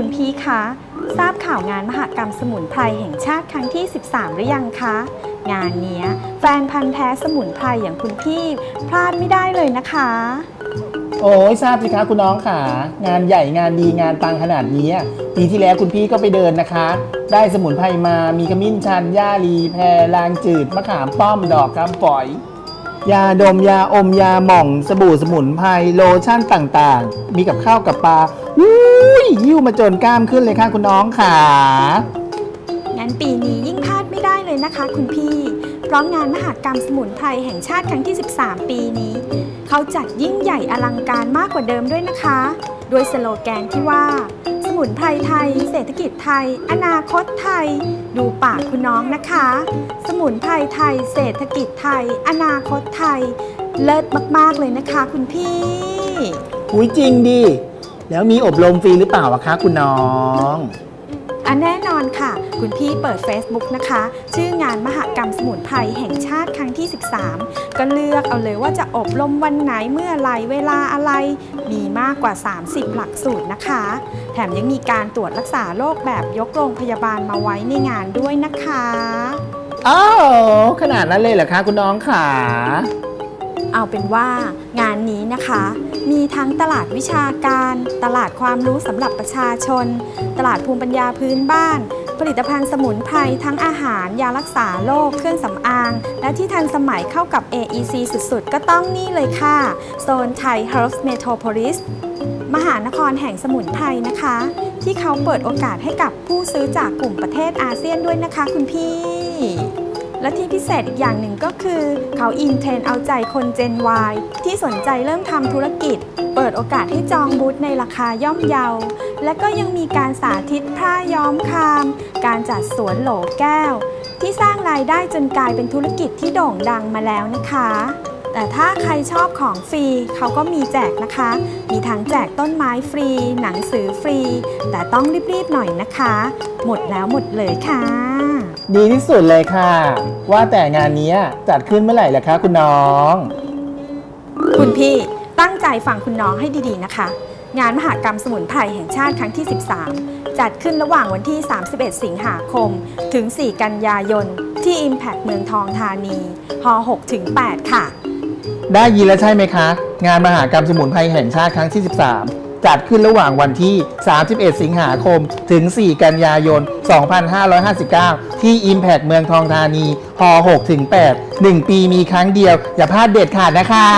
คุณพี่คะ ทราบข่าวงานมหกรรมสมุนไพรแห่งชาติครั้งที่ 13 หรือยังคะ งานเนี้ยแฟนพันธ์แท้สมุนไพรอย่างคุณพี่พลาดไม่ได้เลยนะคะ โอ้ยทราบสิคะคุณน้องค่ะ งานใหญ่งานดีงานปังขนาดนี้อะปีที่แล้วคุณพี่ก็ไปเดินนะคะ ได้สมุนไพรมามีขมิ้นชันย่าลีแพรลางจืดมะขามป้อมดอกคำฝอย ยาดมยาอมยาหม่องสบู่สมุนไพรโลชั่นต่างๆ มีกับข้าวกับปลาอุ้ยยิ้วมาจนกล้ามขึ้นเลยค่ะคุณน้องค่ะ งั้นปีนี้ยิ่งพลาดไม่ได้เลยนะคะ คุณพี่ เพราะงานมหากรรมสมุนไพรแห่งชาติครั้งที่ 13 ปีนี้ เขาจัดยิ่งใหญ่อลังการมากกว่าเดิมด้วยนะคะโดยสโลแกนที่ว่า มุนไพรไทย เศรษฐกิจไทย อนาคตไทย ดูปากคุณน้องนะคะ สมุนไพรไทย เศรษฐกิจไทย อนาคตไทย เลิศมาก ๆ เลยนะคะ คุณพี่ อุ้ยจริงดิ แล้วมีอบรมฟรีหรือเปล่าอะคะคุณน้อง อันแน่นอนค่ะ คุณพี่เปิด Facebook นะคะ ชื่องานมหกรรมสมุนไพรแห่งชาติครั้งที่ 13 ก็เลือกเอาเลยว่าจะอบรมวันไหนเมื่อไรเวลาอะไร มีมากกว่า 30 หลักสูตรนะคะ แถมยังมีการตรวจรักษาโรคแบบยกโรงพยาบาลมาไว้ในงานด้วยนะคะ อ้าวขนาดนั้นเลยเหรอคะคุณน้องค่ะ เอาเป็นว่างานนี้นะคะ มีทั้งตลาดวิชาการ ตลาดความรู้สำหรับประชาชน ตลาดภูมิปัญญาพื้นบ้าน ผลิตภัณฑ์สมุนไพรทั้งอาหาร ยารักษาโรคเครื่องสำอาง และที่ทันสมัยเข้ากับ AEC สุดๆ ก็ต้องนี่เลยค่ะ โซนไทย Herbs Metropolis มหานครแห่งสมุนไพรนะคะ ที่เขาเปิดโอกาสให้กับผู้ซื้อจากกลุ่มประเทศอาเซียนด้วยนะคะคุณพี่ และที่พิเศษอีกอย่างหนึ่งก็คือ เขาอินเทรนเอาใจคนเจน Y ที่สนใจเริ่มทำธุรกิจ เปิดโอกาสให้จองบูธในราคาย่อมเยา และก็ยังมีการสาธิตผ้าย้อมคาม การจัดสวนโหลแก้ว ที่สร้างรายได้จนกลายเป็นธุรกิจที่โด่งดังมาแล้วนะคะ แต่ถ้าใครชอบของฟรีเขาก็มีแจกนะคะ มีทั้งแจกต้นไม้ฟรี หนังสือฟรี แต่ต้องรีบๆหน่อยนะคะ หมดแล้วหมดเลยค่ะ ดีที่สุดเลยค่ะ ว่าแต่งานนี้จัดขึ้นเมื่อไหร่ล่ะคะ คุณน้อง คุณพี่ตั้งใจฟังคุณน้องให้ดีๆนะคะ งานมหกรรมสมุนไพรแห่งชาติครั้งที่ 13 จัดขึ้นระหว่างวันที่ 31 สิงหาคม ถึง 4 กันยายน ที่ Impact เมืองทองธานีฮ6ถึง8ค่ะ ได้ยินแล้วใช่ไหมคะ งานมหากรรมสมุนไพรแห่งชาติครั้งที่ 13 จัดขึ้นระหว่างวันที่ 31 สิงหาคม ถึง 4 กันยายน 2559 ที่ Impact เมืองทองธานี พ 6 ถึง 8 1 ปีมีครั้งเดียว อย่าพลาดเด็ดขาดนะคะ